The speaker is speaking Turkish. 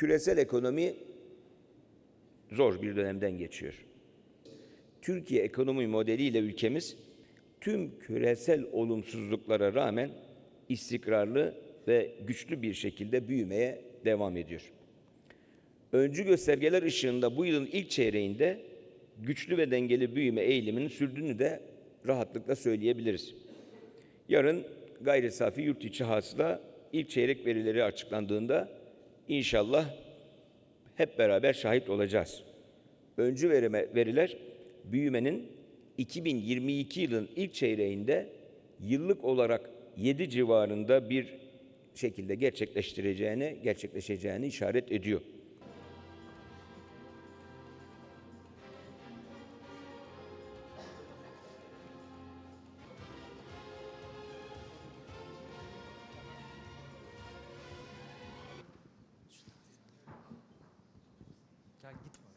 küresel ekonomi zor bir dönemden geçiyor. Türkiye ekonomi modeliyle ülkemiz tüm küresel olumsuzluklara rağmen istikrarlı ve güçlü bir şekilde büyümeye devam ediyor. Öncü göstergeler ışığında bu yılın ilk çeyreğinde güçlü ve dengeli büyüme eğiliminin sürdüğünü de rahatlıkla söyleyebiliriz. Yarın gayri safi yurt içi hasıla ilk çeyrek verileri açıklandığında inşallah hep beraber şahit olacağız. Öncü veriler büyümenin 2022 yılın ilk çeyreğinde yıllık olarak 7 civarında bir şekilde gerçekleştireceğini, gerçekleşeceğini işaret ediyor. Gel gitme.